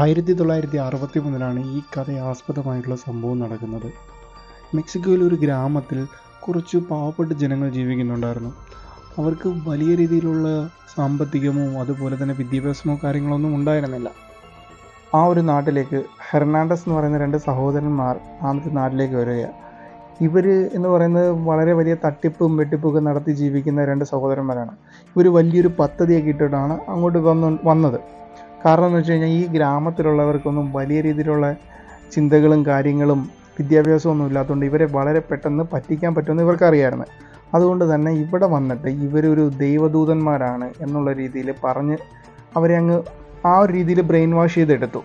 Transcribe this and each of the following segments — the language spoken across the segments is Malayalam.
ആയിരത്തി തൊള്ളായിരത്തി അറുപത്തി മൂന്നിലാണ് ഈ കഥ ആസ്പദമായിട്ടുള്ള സംഭവം നടക്കുന്നത്. മെക്സിക്കോയിലെ ഒരു ഗ്രാമത്തിൽ കുറച്ച് പാവപ്പെട്ട ജനങ്ങൾ ജീവിക്കുന്നുണ്ടായിരുന്നു. അവർക്ക് വലിയ രീതിയിലുള്ള സാമ്പത്തികമോ അതുപോലെ തന്നെ വിദ്യാഭ്യാസമോ കാര്യങ്ങളൊന്നും ഉണ്ടായിരുന്നില്ല. ആ ഒരു നാട്ടിലേക്ക് ഹെർണാണ്ടസ് എന്ന് പറയുന്ന രണ്ട് സഹോദരന്മാർ ആ ഒരു നാട്ടിലേക്ക് വരികയാണ് ഇവർ എന്ന് പറയുന്നത് വളരെ വലിയ തട്ടിപ്പും വെട്ടിപ്പും നടത്തി ജീവിക്കുന്ന രണ്ട് സഹോദരന്മാരാണ്. ഇവർ വലിയൊരു പദ്ധതിയൊക്കെ ഇട്ടിട്ടാണ് അങ്ങോട്ട് വന്നു വന്നത്. കാരണം എന്ന് വെച്ച് കഴിഞ്ഞാൽ ഈ ഗ്രാമത്തിലുള്ളവർക്കൊന്നും വലിയ രീതിയിലുള്ള ചിന്തകളും കാര്യങ്ങളും വിദ്യാഭ്യാസമൊന്നും ഇല്ലാത്തതുകൊണ്ട് ഇവരെ വളരെ പെട്ടെന്ന് പറ്റിക്കാൻ പറ്റുമെന്ന് ഇവർക്കറിയായിരുന്നു. അതുകൊണ്ട് തന്നെ ഇവിടെ വന്നിട്ട് ഇവരൊരു ദൈവദൂതന്മാരാണ് എന്നുള്ള രീതിയിൽ പറഞ്ഞ് അവരെ അങ്ങ് ആ ഒരു രീതിയിൽ ബ്രെയിൻ വാഷ് ചെയ്തെടുത്തു.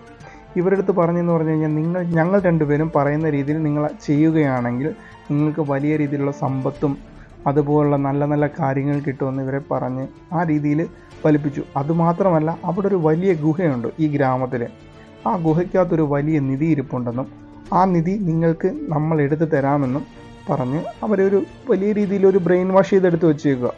ഇവരെടുത്ത് പറഞ്ഞെന്ന് പറഞ്ഞു കഴിഞ്ഞാൽ നിങ്ങൾ ഞങ്ങൾ രണ്ടുപേരും പറയുന്ന രീതിയിൽ നിങ്ങൾ ചെയ്യുകയാണെങ്കിൽ നിങ്ങൾക്ക് വലിയ രീതിയിലുള്ള സമ്പത്തും അതുപോലുള്ള നല്ല നല്ല കാര്യങ്ങൾ കിട്ടുമെന്ന് ഇവരെ പറഞ്ഞ് ആ രീതിയിൽ ഫലിപ്പിച്ചു. അതുമാത്രമല്ല അവിടെ ഒരു വലിയ ഗുഹയുണ്ട് ഈ ഗ്രാമത്തിൽ ആ ഗുഹയ്ക്കകത്തൊരു വലിയ നിധി ഇരിപ്പുണ്ടെന്നും ആ നിധി നിങ്ങൾക്ക് നമ്മൾ എടുത്തു തരാമെന്നും പറഞ്ഞ് അവരെ ഒരു വലിയ രീതിയിൽ ഒരു ബ്രെയിൻ വാഷ് ചെയ്തെടുത്ത് വെച്ചേക്കുക.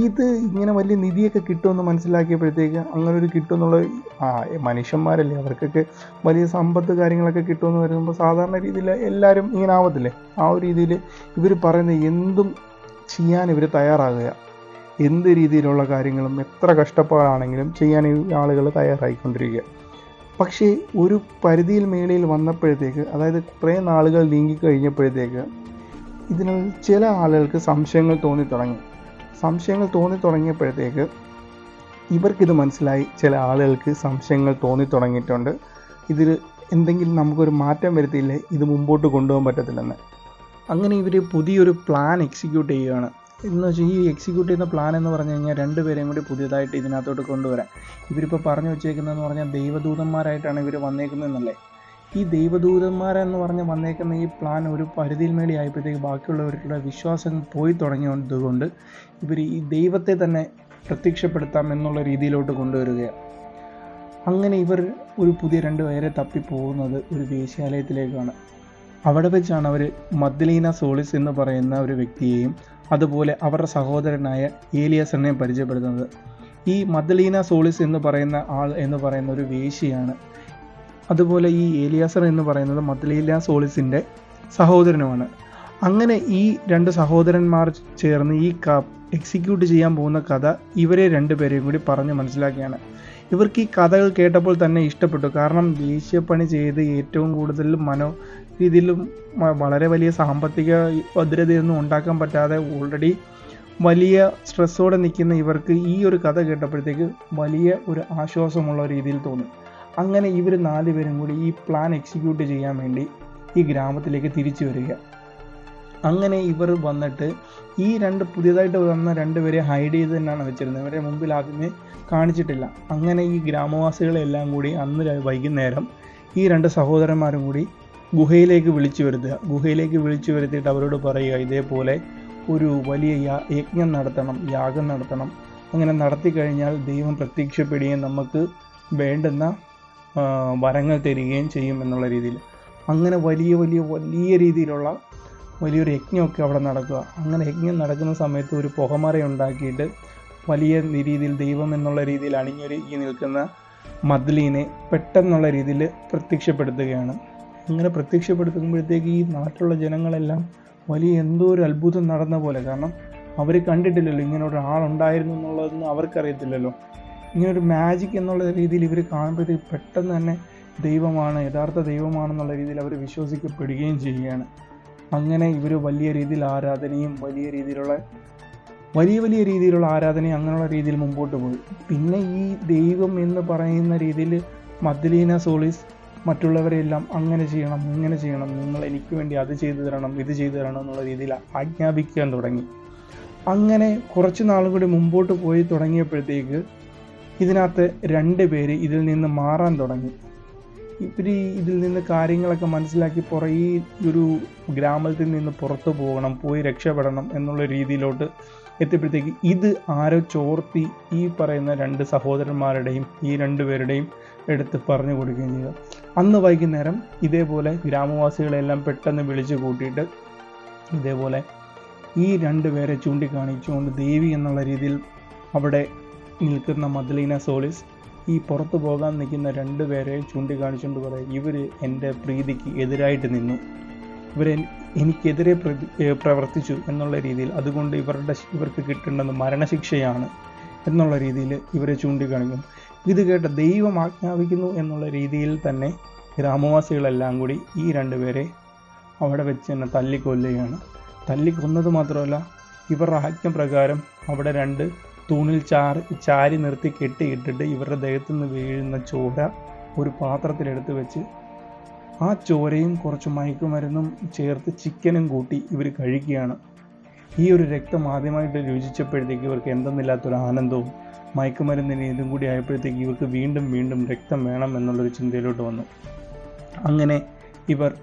ഇത് ഇങ്ങനെ വലിയ നിധിയൊക്കെ കിട്ടുമെന്ന് മനസ്സിലാക്കിയപ്പോഴത്തേക്ക് അങ്ങനെ ഒരു കിട്ടുമെന്നുള്ള ആ മനുഷ്യന്മാരല്ലേ അവർക്കൊക്കെ വലിയ സമ്പത്ത് കാര്യങ്ങളൊക്കെ കിട്ടുമെന്ന് വരുമ്പോൾ സാധാരണ രീതിയിൽ എല്ലാവരും ഇങ്ങനെ ആവത്തില്ലേ? ആ ഒരു രീതിയിൽ ഇവർ പറയുന്ന എന്തും ചെയ്യാൻ ഇവർ തയ്യാറാകുക. എന്ത് രീതിയിലുള്ള കാര്യങ്ങളും എത്ര കഷ്ടപ്പാടാണെങ്കിലും ചെയ്യാൻ ഈ ആളുകൾ തയ്യാറായിക്കൊണ്ടിരിക്കുക. പക്ഷേ ഒരു പരിധിയിൽ മേളിൽ വന്നപ്പോഴത്തേക്ക് അതായത് കുറേ നാളുകൾ നീങ്ങി കഴിഞ്ഞപ്പോഴത്തേക്ക് ഇതിന് ചില ആളുകൾക്ക് സംശയങ്ങൾ തോന്നി തുടങ്ങി. സംശയങ്ങൾ തോന്നി തുടങ്ങിയപ്പോഴത്തേക്ക് ഇവർക്കിത് മനസ്സിലായി. ചില ആളുകൾക്ക് സംശയങ്ങൾ തോന്നി തുടങ്ങിയിട്ടുണ്ട്. ഇതിൽ എന്തെങ്കിലും നമുക്കൊരു മാറ്റം വരുത്തിയില്ലേ? ഇത് മുമ്പോട്ട് കൊണ്ടുപോകാൻ പറ്റത്തില്ലെന്ന്. അങ്ങനെ ഇവർ പുതിയൊരു പ്ലാൻ എക്സിക്യൂട്ട് ചെയ്യുകയാണ് എന്ന് വെച്ചാൽ ഈ എക്സിക്യൂട്ട് ചെയ്യുന്ന പ്ലാൻ എന്ന് പറഞ്ഞു കഴിഞ്ഞാൽ രണ്ടുപേരെയും കൂടി പുതിയതായിട്ട് ഇതിനകത്തോട്ട് കൊണ്ടുവരാൻ ഇവരിപ്പോൾ പറഞ്ഞു വെച്ചേക്കുന്നതെന്ന് പറഞ്ഞാൽ ദൈവദൂതന്മാരായിട്ടാണ് ഇവർ വന്നേക്കുന്നതെന്നല്ലേ? ഈ ദൈവദൂതന്മാരെന്ന് പറഞ്ഞ് വന്നേക്കുന്ന ഈ പ്ലാൻ ഒരു പരിധിയിൽ മേടി ആയപ്പോഴത്തേക്ക് ബാക്കിയുള്ളവരുടെ വിശ്വാസം പോയി തുടങ്ങിയതുകൊണ്ട് ഇവർ ഈ ദൈവത്തെ തന്നെ പ്രത്യക്ഷപ്പെടുത്താം എന്നുള്ള രീതിയിലോട്ട് കൊണ്ടുവരികയാണ്. അങ്ങനെ ഇവർ ഒരു പുതിയ രണ്ട് പേരെ തപ്പി പോകുന്നത് ഒരു വേശ്യാലയത്തിലേക്കാണ്. അവിടെ വെച്ചാണ് അവർ മദ്ലീന സോളിസ് എന്ന് പറയുന്ന ഒരു വ്യക്തിയെയും അതുപോലെ അവരുടെ സഹോദരനായ ഏലിയാസറിനെയും പരിചയപ്പെടുത്തുന്നത്. ഈ മദ്ലീന സോളിസ് എന്ന് പറയുന്ന ആൾ എന്ന് പറയുന്ന ഒരു വേശിയാണ് അതുപോലെ ഈ ഏലിയാസർ എന്ന് പറയുന്നത് മദ്ലീന സോളിസിന്റെ സഹോദരനുമാണ്. അങ്ങനെ ഈ രണ്ട് സഹോദരന്മാർ ചേർന്ന് ഈ ക എക്സിക്യൂട്ട് ചെയ്യാൻ പോകുന്ന കഥ ഇവരെ രണ്ടുപേരെയും കൂടി പറഞ്ഞ് മനസ്സിലാക്കിയാണ്. ഇവർക്ക് ഈ കഥകൾ കേട്ടപ്പോൾ തന്നെ ഇഷ്ടപ്പെട്ടു. കാരണം ദേശീയപ്പണി ചെയ്ത് ഏറ്റവും കൂടുതൽ മനോ രീതിയിലും വളരെ വലിയ സാമ്പത്തിക ഭദ്രതയൊന്നും ഉണ്ടാക്കാൻ പറ്റാതെ ഓൾറെഡി വലിയ സ്ട്രെസ്സോടെ നിൽക്കുന്ന ഇവർക്ക് ഈ ഒരു കഥ കേട്ടപ്പോഴത്തേക്ക് വലിയ ഒരു ആശ്വാസമുള്ള രീതിയിൽ തോന്നി. അങ്ങനെ ഇവർ നാല് പേരും കൂടി ഈ പ്ലാൻ എക്സിക്യൂട്ട് ചെയ്യാൻ വേണ്ടി ഈ ഗ്രാമത്തിലേക്ക് തിരിച്ചു വരിക. അങ്ങനെ ഇവർ വന്നിട്ട് ഈ രണ്ട് പുതിയതായിട്ട് വന്ന രണ്ടുപേരെ ഹൈഡ് ചെയ്ത് തന്നെയാണ് വെച്ചിരുന്നത്. ഇവരെ മുമ്പിൽ ആദ്യമേ കാണിച്ചിട്ടില്ല. അങ്ങനെ ഈ ഗ്രാമവാസികളെല്ലാം കൂടി അന്ന് വൈകുന്നേരം ഈ രണ്ട് സഹോദരന്മാരും കൂടി ഗുഹയിലേക്ക് വിളിച്ചു വരുത്തുക. ഗുഹയിലേക്ക് വിളിച്ചു വരുത്തിയിട്ട് അവരോട് പറയുക ഇതേപോലെ ഒരു വലിയ യജ്ഞം നടത്തണം യാഗം നടത്തണം. അങ്ങനെ നടത്തി കഴിഞ്ഞാൽ ദൈവം പ്രത്യക്ഷപ്പെടുകയും നമുക്ക് വേണ്ടുന്ന വരങ്ങൾ തരികയും ചെയ്യും എന്നുള്ള രീതിയിൽ. അങ്ങനെ വലിയ വലിയ വലിയ രീതിയിലുള്ള വലിയൊരു യജ്ഞമൊക്കെ അവിടെ നടക്കുക. അങ്ങനെ യജ്ഞം നടക്കുന്ന സമയത്ത് ഒരു പുകമറ ഉണ്ടാക്കിയിട്ട് വലിയ രീതിയിൽ ദൈവം എന്നുള്ള രീതിയിൽ അണിഞ്ഞൊരുക്കി നിൽക്കുന്ന മദ്ലീനെ പെട്ടെന്നുള്ള രീതിയിൽ പ്രത്യക്ഷപ്പെടുത്തുകയാണ്. അങ്ങനെ പ്രത്യക്ഷപ്പെടുത്തുമ്പോഴത്തേക്ക് ഈ നാട്ടിലുള്ള ജനങ്ങളെല്ലാം വലിയ എന്തോ ഒരു അത്ഭുതം നടന്ന പോലെ. കാരണം അവർ കണ്ടിട്ടില്ലല്ലോ ഇങ്ങനെ ഒരാളുണ്ടായിരുന്നു എന്നുള്ളതൊന്നും അവർക്കറിയത്തില്ലല്ലോ. ഇങ്ങനൊരു മാജിക് എന്നുള്ള രീതിയിൽ ഇവർ കാണുമ്പോഴത്തേക്ക് പെട്ടെന്ന് തന്നെ ദൈവമാണ് യഥാർത്ഥ ദൈവമാണെന്നുള്ള രീതിയിൽ അവർ വിശ്വസിക്കപ്പെടുകയും ചെയ്യുകയാണ്. അങ്ങനെ ഇവർ വലിയ രീതിയിൽ ആരാധനയും വലിയ രീതിയിലുള്ള വലിയ വലിയ രീതിയിലുള്ള ആരാധനയും അങ്ങനെയുള്ള രീതിയിൽ മുമ്പോട്ട് പോയി. പിന്നെ ഈ ദൈവം എന്ന് പറയുന്ന രീതിയിൽ മദ്ലീന സോളിസ് മറ്റുള്ളവരെല്ലാം അങ്ങനെ ചെയ്യണം ഇങ്ങനെ ചെയ്യണം. നിങ്ങൾ എനിക്ക് വേണ്ടി അത് ചെയ്തു തരണം ഇത് ചെയ്തു തരണം എന്നുള്ള രീതിയിൽ ആജ്ഞാപിക്കാൻ തുടങ്ങി. അങ്ങനെ കുറച്ച് നാളും കൂടി മുമ്പോട്ട് പോയി തുടങ്ങിയപ്പോഴത്തേക്ക് ഇതിനകത്ത് രണ്ട് പേര് ഇതിൽ നിന്ന് മാറാൻ തുടങ്ങി. ഇവർ ഇതിൽ നിന്ന് കാര്യങ്ങളൊക്കെ മനസ്സിലാക്കി പുറ ഈ ഒരു ഗ്രാമത്തിൽ നിന്ന് പുറത്തു പോകണം പോയി രക്ഷപ്പെടണം എന്നുള്ള രീതിയിലോട്ട് എത്തിയപ്പോഴത്തേക്ക് ഇത് ആരോ ചോർത്തി ഈ പറയുന്ന രണ്ട് സഹോദരന്മാരുടെയും ഈ രണ്ടുപേരുടെയും എടുത്ത് പറഞ്ഞു കൊടുക്കുകയും ചെയ്യുക അന്ന് വൈകുന്നേരം ഇതേപോലെ ഗ്രാമവാസികളെല്ലാം പെട്ടെന്ന് വിളിച്ചു കൂട്ടിയിട്ട് ഇതേപോലെ ഈ രണ്ട് പേരെ ചൂണ്ടിക്കാണിച്ചുകൊണ്ട് ദേവി എന്നുള്ള രീതിയിൽ അവിടെ നിൽക്കുന്ന മദലീന സോളിസ് ഈ പുറത്തു പോകാൻ നിൽക്കുന്ന രണ്ട് പേരെ ചൂണ്ടിക്കാണിച്ചുകൊണ്ട് പറയും ഇവർ എന്റെ പ്രീതിക്ക് എതിരായിട്ട് നിന്നു. ഇവർ എനിക്കെതിരെ പ്രവർത്തിച്ചു എന്നുള്ള രീതിയിൽ അതുകൊണ്ട് ഇവരുടെ ഇവർക്ക് കിട്ടേണ്ടത് മരണശിക്ഷയാണ് എന്നുള്ള രീതിയിൽ ഇവരെ ചൂണ്ടിക്കാണിക്കും. ഇത് കേട്ട ദൈവം ആജ്ഞാപിക്കുന്നു എന്നുള്ള രീതിയിൽ തന്നെ ഗ്രാമവാസികളെല്ലാം കൂടി ഈ രണ്ടുപേരെ അവിടെ വെച്ച് തന്നെ തല്ലിക്കൊല്ലുകയാണ്. തല്ലിക്കൊന്നത് മാത്രമല്ല ഇവരുടെ ആജ്ഞപ്രകാരം അവിടെ രണ്ട് തൂണിൽ ചാറി ചാരി നിർത്തി കെട്ടിയിട്ടിട്ട് ഇവരുടെ ദേഹത്തു നിന്ന് വീഴുന്ന ചോര ഒരു പാത്രത്തിലെടുത്ത് വെച്ച് ആ ചോരയും കുറച്ച് മയക്കുമരുന്നും ചേർത്ത് ചിക്കനും കൂട്ടി ഇവർ കഴിക്കുകയാണ്. ഈ ഒരു രക്തം ആദ്യമായിട്ട് രുചിച്ചപ്പോഴത്തേക്ക് ഇവർക്ക് എന്തെന്നില്ലാത്തൊരു ആനന്ദവും മയക്കുമരുന്നിന് ഇതും കൂടി ആയപ്പോഴത്തേക്ക് ഇവർക്ക് വീണ്ടും വീണ്ടും രക്തം വേണം എന്നുള്ളൊരു ചിന്തയിലോട്ട് വന്നു. അങ്ങനെ ഇവർ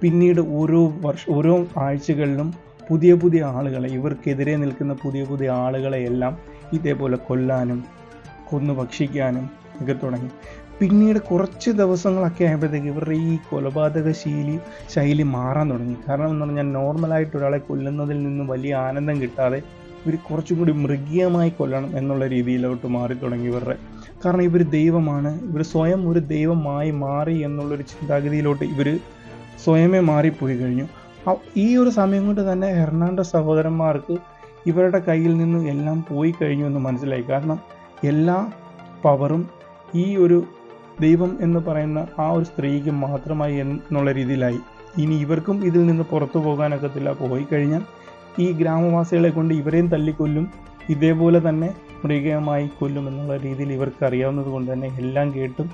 പിന്നീട് ഓരോ വർഷ ഓരോ ആഴ്ചകളിലും പുതിയ പുതിയ ആളുകളെ ഇവർക്കെതിരെ നിൽക്കുന്ന പുതിയ പുതിയ ആളുകളെ എല്ലാം ഇതേപോലെ കൊല്ലാനും കൊന്നു ഭക്ഷിക്കാനും ഒക്കെ തുടങ്ങി. പിന്നീട് കുറച്ച് ദിവസങ്ങളൊക്കെ ആയപ്പോഴത്തേക്ക് ഇവരുടെ ഈ കൊലപാതക ശീലി ശൈലി മാറാൻ തുടങ്ങി. കാരണം എന്ന് പറഞ്ഞാൽ നോർമലായിട്ട് ഒരാളെ കൊല്ലുന്നതിൽ നിന്ന് വലിയ ആനന്ദം കിട്ടാതെ ഇവർ കുറച്ചും കൂടി മൃഗീയമായി കൊല്ലണം എന്നുള്ള രീതിയിലോട്ട് മാറി തുടങ്ങി ഇവരുടെ. കാരണം ഇവർ ദൈവമാണ്. ഇവർ സ്വയം ഒരു ദൈവമായി മാറി എന്നുള്ളൊരു ചിന്താഗതിയിലോട്ട് ഇവർ സ്വയമേ മാറിപ്പോയി കഴിഞ്ഞു. ഈ ഒരു സമയം കൊണ്ട് തന്നെ ഹെർണാണ്ടോ സഹോദരന്മാർക്ക് ഇവരുടെ കയ്യിൽ നിന്ന് എല്ലാം പോയി കഴിഞ്ഞു എന്ന് മനസ്സിലായി. കാരണം എല്ലാ പവറും ഈ ഒരു ദൈവം എന്ന് പറയുന്ന ആ ഒരു സ്ത്രീക്ക് മാത്രമായി എന്നുള്ള രീതിയിലായി. ഇനി ഇവർക്കും ഇതിൽ നിന്ന് പുറത്തു പോകാനൊക്കത്തില്ല. പോയി കഴിഞ്ഞാൽ ഈ ഗ്രാമവാസികളെ കൊണ്ട് ഇവരെയും തല്ലിക്കൊല്ലും ഇതേപോലെ തന്നെ മൃഗമായി കൊല്ലും എന്നുള്ള രീതിയിൽ ഇവർക്ക് അറിയാവുന്നത് കൊണ്ട് തന്നെ എല്ലാം കേട്ടും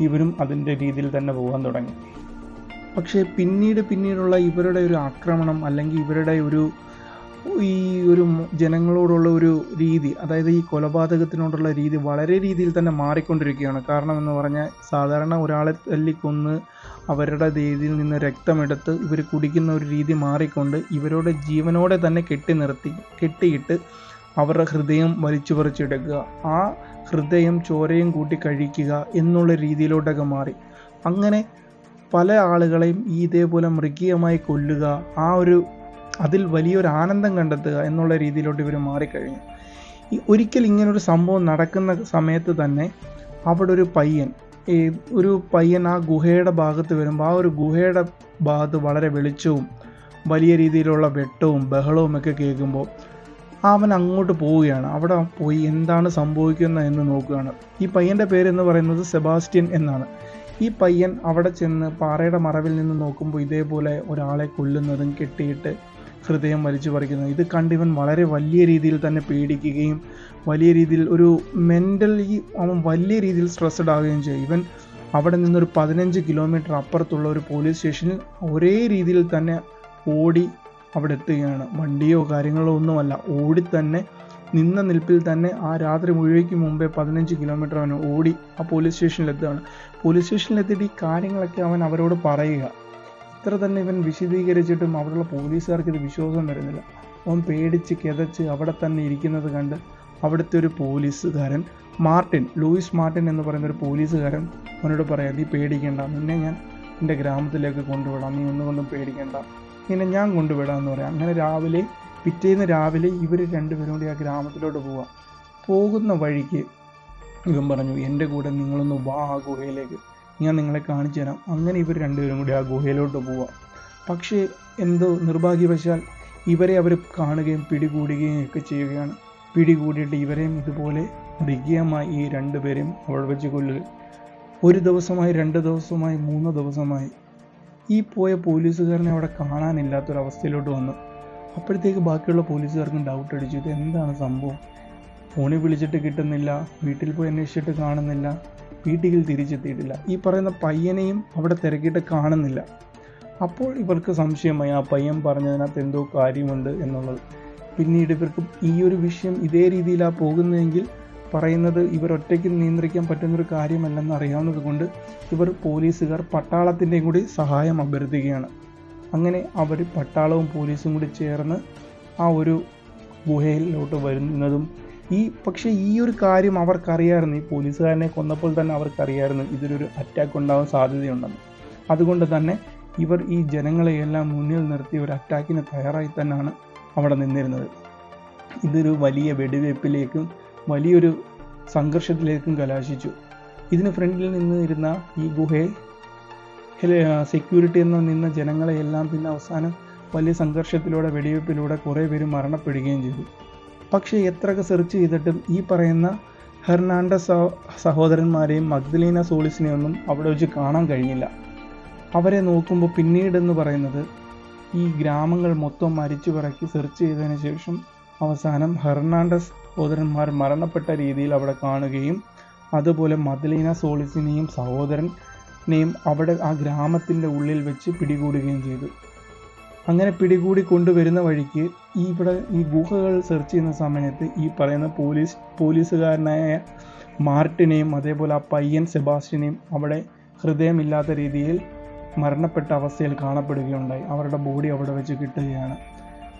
ഇവരും അതിന്റെ രീതിയിൽ തന്നെ പോകാൻ തുടങ്ങി. പക്ഷേ പിന്നീട് പിന്നീടുള്ള ഇവരുടെ ഒരു ആക്രമണം അല്ലെങ്കിൽ ഇവരുടെ ഒരു ഈ ഒരു ജനങ്ങളോടുള്ള ഒരു രീതി അതായത് ഈ കൊലപാതകത്തിനോടുള്ള രീതി വളരെ രീതിയിൽ തന്നെ മാറിക്കൊണ്ടിരിക്കുകയാണ്. കാരണം എന്ന് പറഞ്ഞാൽ സാധാരണ ഒരാളെ തല്ലിക്കൊന്ന് അവരുടെ രീതിയിൽ നിന്ന് രക്തമെടുത്ത് ഇവർ കുടിക്കുന്ന ഒരു രീതി മാറിക്കൊണ്ട് ഇവരുടെ ജീവനോടെ തന്നെ കെട്ടി നിർത്തി കെട്ടിയിട്ട് അവരുടെ ഹൃദയം വലിച്ചു പറിച്ചെടുക്കുക. ആ ഹൃദയം ചോരയും കൂട്ടി കഴിക്കുക എന്നുള്ള രീതിയിലോട്ടൊക്കെ മാറി. അങ്ങനെ പല ആളുകളെയും ഈ ഇതേപോലെ മൃഗീയമായി കൊല്ലുക ആ ഒരു അതിൽ വലിയൊരു ആനന്ദം കണ്ടെത്തുക എന്നുള്ള രീതിയിലോട്ട് ഇവർ മാറിക്കഴിഞ്ഞു. ഈ ഒരിക്കൽ ഇങ്ങനൊരു സംഭവം നടക്കുന്ന സമയത്ത് തന്നെ അവിടെ ഒരു പയ്യൻ ഈ ഒരു പയ്യൻ ആ ഗുഹയുടെ ഭാഗത്ത് വരുമ്പോൾ ആ ഒരു ഗുഹയുടെ ഭാഗത്ത് വളരെ വെളിച്ചവും വലിയ രീതിയിലുള്ള വെട്ടവും ബഹളവും ഒക്കെ കേൾക്കുമ്പോൾ അവൻ അങ്ങോട്ട് പോവുകയാണ്. അവിടെ പോയി എന്താണ് സംഭവിക്കുന്നത് എന്ന് നോക്കുകയാണ്. ഈ പയ്യന്റെ പേര് എന്ന് പറയുന്നത് സെബാസ്റ്റ്യൻ എന്നാണ്. ഈ പയ്യൻ അവിടെ ചെന്ന് പാറയുടെ മറവിൽ നിന്ന് നോക്കുമ്പോൾ ഇതേപോലെ ഒരാളെ കൊല്ലുന്നതും കെട്ടിയിട്ട് ഹൃദയം വലിച്ചു പറിക്കുന്നത് ഇത് കണ്ടിവൻ വളരെ വലിയ രീതിയിൽ തന്നെ പേടിക്കുകയും വലിയ രീതിയിൽ ഒരു മെന്റലി അവൻ വലിയ രീതിയിൽ സ്ട്രെസ്ഡ് ആകുകയും ചെയ്യും. ഇവൻ അവിടെ നിന്നൊരു പതിനഞ്ച് കിലോമീറ്റർ അപ്പുറത്തുള്ള ഒരു പോലീസ് സ്റ്റേഷനിൽ ഒരേ രീതിയിൽ തന്നെ ഓടി അവിടെ എത്തുകയാണ്. വണ്ടിയോ കാര്യങ്ങളോ ഒന്നുമല്ല. ഓടി തന്നെ നിന്ന നിൽപ്പിൽ തന്നെ ആ രാത്രി മുഴുവയ്ക്ക് മുമ്പേ പതിനഞ്ച് കിലോമീറ്റർ അവൻ ഓടി ആ പോലീസ് സ്റ്റേഷനിൽ എത്തുകയാണ്. പോലീസ് സ്റ്റേഷനിൽ എത്തിയിട്ട് ഈ കാര്യങ്ങളൊക്കെ അവൻ അവരോട് പറയുക. ഇത്ര തന്നെ ഇവൻ വിശദീകരിച്ചിട്ടും അവിടെയുള്ള പോലീസുകാർക്ക് ഇത് വിശ്വാസം വരുന്നില്ല. അവൻ പേടിച്ച് കിതച്ച് അവിടെ തന്നെ ഇരിക്കുന്നത് കണ്ട് അവിടുത്തെ ഒരു പോലീസുകാരൻ മാർട്ടിൻ ലൂയിസ് മാർട്ടിൻ എന്ന് പറയുന്ന ഒരു പോലീസുകാരൻ അവനോട് പറയാം നീ പേടിക്കേണ്ട നിന്നെ ഞാൻ എന്റെ ഗ്രാമത്തിലേക്ക് കൊണ്ടുവിടാം നീ ഒന്നുകൊണ്ടും പേടിക്കേണ്ട നിന്നെ ഞാൻ കൊണ്ടുവിടാം എന്ന് പറയാം. അങ്ങനെ രാവിലെ പിറ്റേന്ന് രാവിലെ ഇവർ രണ്ടുപേരും കൂടി ആ ഗ്രാമത്തിലോട്ട് പോവാം. പോകുന്ന വഴിക്ക് ഇവൻ പറഞ്ഞു എന്റെ കൂടെ നിങ്ങളൊന്ന് വാ ഗുഹയിലേക്ക്. ഞാൻ നിങ്ങളെ കാണിച്ചു തരാം. അങ്ങനെ ഇവർ രണ്ടുപേരും കൂടി ആ ഗുഹയിലോട്ട് പോവാം. പക്ഷേ എന്തോ നിർഭാഗ്യവശാൽ ഇവരെ അവർ കാണുകയും പിടികൂടുകയും ഒക്കെ ചെയ്യുകയാണ്. പിടികൂടിയിട്ട് ഇവരെയും ഇതുപോലെ മൃഗീയമായി ഈ രണ്ടുപേരെയും അവിടെ വെച്ച് കൊല്ലുക. ഒരു ദിവസമായി രണ്ട് ദിവസമായി മൂന്ന് ദിവസമായി. ഈ പോയ പോലീസുകാരനെ അവിടെ കാണാനില്ലാത്തൊരവസ്ഥയിലോട്ട് വന്നു. അപ്പോഴത്തേക്ക് ബാക്കിയുള്ള പോലീസുകാർക്കും ഡൗട്ട് അടിച്ചു. ഇത് എന്താണ് സംഭവം? ഫോണിൽ വിളിച്ചിട്ട് കിട്ടുന്നില്ല വീട്ടിൽ പോയി അന്വേഷിച്ചിട്ട് കാണുന്നില്ല. വീട്ടിൽ തിരിച്ചെത്തിയിട്ടില്ല. ഈ പറയുന്ന പയ്യനെയും അവിടെ തിരക്കിയിട്ട് കാണുന്നില്ല. അപ്പോൾ ഇവർക്ക് സംശയമായി ആ പയ്യൻ പറഞ്ഞതിനകത്ത് എന്തോ കാര്യമുണ്ട് എന്നുള്ളത്. പിന്നീട് ഇവർക്ക് ഈ ഒരു വിഷയം ഇതേ രീതിയിലാണ് പോകുന്നതെങ്കിൽ പറയുന്നത് ഇവർ ഒറ്റയ്ക്ക് നിയന്ത്രിക്കാൻ പറ്റുന്നൊരു കാര്യമല്ലെന്ന് അറിയാവുന്നത് കൊണ്ട് ഇവർ പോലീസുകാർ പട്ടാളത്തിന്റെയും കൂടി സഹായം അഭ്യർത്ഥിക്കുകയാണ്. അങ്ങനെ അവർ പട്ടാളവും പോലീസും കൂടി ചേർന്ന് ആ ഒരു ഗുഹയിലോട്ട് വരുന്നതും ഈ പക്ഷേ ഈ ഒരു കാര്യം അവർക്കറിയായിരുന്നു. ഈ പോലീസുകാരനെ കൊന്നപ്പോൾ തന്നെ അവർക്കറിയായിരുന്നു ഇതിലൊരു അറ്റാക്ക് ഉണ്ടാവാൻ സാധ്യതയുണ്ടെന്ന്. അതുകൊണ്ട് തന്നെ ഇവർ ഈ ജനങ്ങളെയെല്ലാം മുന്നിൽ നിർത്തി ഒരു അറ്റാക്കിന് തയ്യാറായി തന്നെയാണ് അവിടെ നിന്നിരുന്നത്. ഇതൊരു വലിയ വെടിവയ്പ്പിലേക്കും വലിയൊരു സംഘർഷത്തിലേക്കും കലാശിച്ചു. ഇതിന് ഫ്രണ്ടിൽ നിന്ന് ഇരുന്ന ഈ ഗുഹയെ സെക്യൂരിറ്റി എന്ന് നിന്ന ജനങ്ങളെയെല്ലാം പിന്നെ അവസാനം വലിയ സംഘർഷത്തിലൂടെ വെടിവെപ്പിലൂടെ കുറേ പേര് മരണപ്പെടുകയും ചെയ്തു. പക്ഷേ എത്രയൊക്കെ സെർച്ച് ചെയ്തിട്ടും ഈ പറയുന്ന ഹെർണാണ്ടസ് സഹോദരന്മാരെയും മഗ്ദലീന സോളിസിനെയൊന്നും അവിടെ വെച്ച് കാണാൻ കഴിഞ്ഞില്ല. അവരെ നോക്കുമ്പോൾ പിന്നീടെന്ന് പറയുന്നത് ഈ ഗ്രാമങ്ങൾ മൊത്തം മരിച്ചു പറക്കി സെർച്ച് ചെയ്തതിന് ശേഷം അവസാനം ഹെർണാണ്ടസ് സഹോദരന്മാർ മരണപ്പെട്ട രീതിയിൽ അവിടെ കാണുകയും അതുപോലെ മദലീന സോളിസിനെയും സഹോദരനെയും അവിടെ ആ ഗ്രാമത്തിന്റെ ഉള്ളിൽ വെച്ച് പിടികൂടുകയും ചെയ്തു. അങ്ങനെ പിടികൂടി കൊണ്ടുവരുന്ന വഴിക്ക് ഈ ഇവിടെ ഈ ഗുഹകൾ സെർച്ച് ചെയ്യുന്ന സമയത്ത് ഈ പറയുന്ന പോലീസ് പോലീസുകാരനായ മാർട്ടിനെയും അതേപോലെ ആ പയ്യൻ സെബാസ്റ്റിനെയും അവിടെ ഹൃദയമില്ലാത്ത രീതിയിൽ മരണപ്പെട്ട അവസ്ഥയിൽ കാണപ്പെടുകയുണ്ടായി. അവരുടെ ബോഡി അവിടെ വെച്ച് കിട്ടുകയാണ്.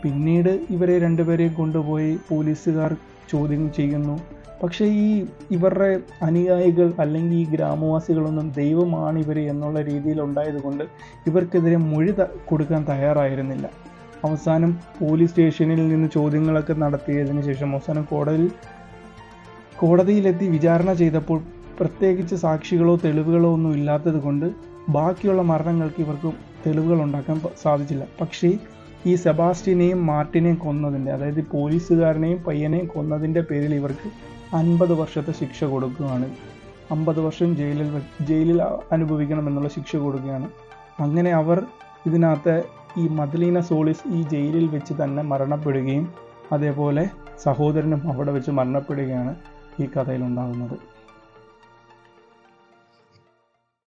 പിന്നീട് ഇവരെ രണ്ടുപേരെയും കൊണ്ടുപോയി പോലീസുകാർ ചോദ്യം ചെയ്യുന്നു. പക്ഷേ ഈ ഇവരുടെ അനുയായികൾ അല്ലെങ്കിൽ ഈ ഗ്രാമവാസികളൊന്നും ദൈവമാണ് ഇവർ എന്നുള്ള രീതിയിൽ ഉണ്ടായതുകൊണ്ട് ഇവർക്കെതിരെ മൊഴി കൊടുക്കാൻ തയ്യാറായിരുന്നില്ല. അവസാനം പോലീസ് സ്റ്റേഷനിൽ നിന്ന് ചോദ്യങ്ങളൊക്കെ നടത്തിയതിന് ശേഷം അവസാനം കോടതിയിൽ കോടതിയിലെത്തി വിചാരണ ചെയ്തപ്പോൾ പ്രത്യേകിച്ച് സാക്ഷികളോ തെളിവുകളോ ഒന്നും ഇല്ലാത്തത് കൊണ്ട് ബാക്കിയുള്ള മരണങ്ങൾക്ക് ഇവർക്ക് തെളിവുകൾ ഉണ്ടാക്കാൻ സാധിച്ചില്ല. പക്ഷേ ഈ സെബാസ്റ്റിനെയും മാർട്ടിനെയും കൊന്നതിന്റെ അതായത് പോലീസുകാരനെയും പയ്യനെയും കൊന്നതിന്റെ പേരിൽ ഇവർക്ക് അൻപത് വർഷത്തെ ശിക്ഷ കൊടുക്കുകയാണ്. അമ്പത് വർഷം ജയിലിൽ ജയിലിൽ അനുഭവിക്കണം അനുഭവിക്കണമെന്നുള്ള ശിക്ഷ കൊടുക്കുകയാണ്. അങ്ങനെ അവർ ഇതിനകത്ത് ഈ മദലീന സോളിസ് ഈ ജയിലിൽ വെച്ച് തന്നെ മരണപ്പെടുകയും അതേപോലെ സഹോദരനും അവിടെ വെച്ച് മരണപ്പെടുകയാണ് ഈ കഥയിൽ ഉണ്ടാകുന്നത്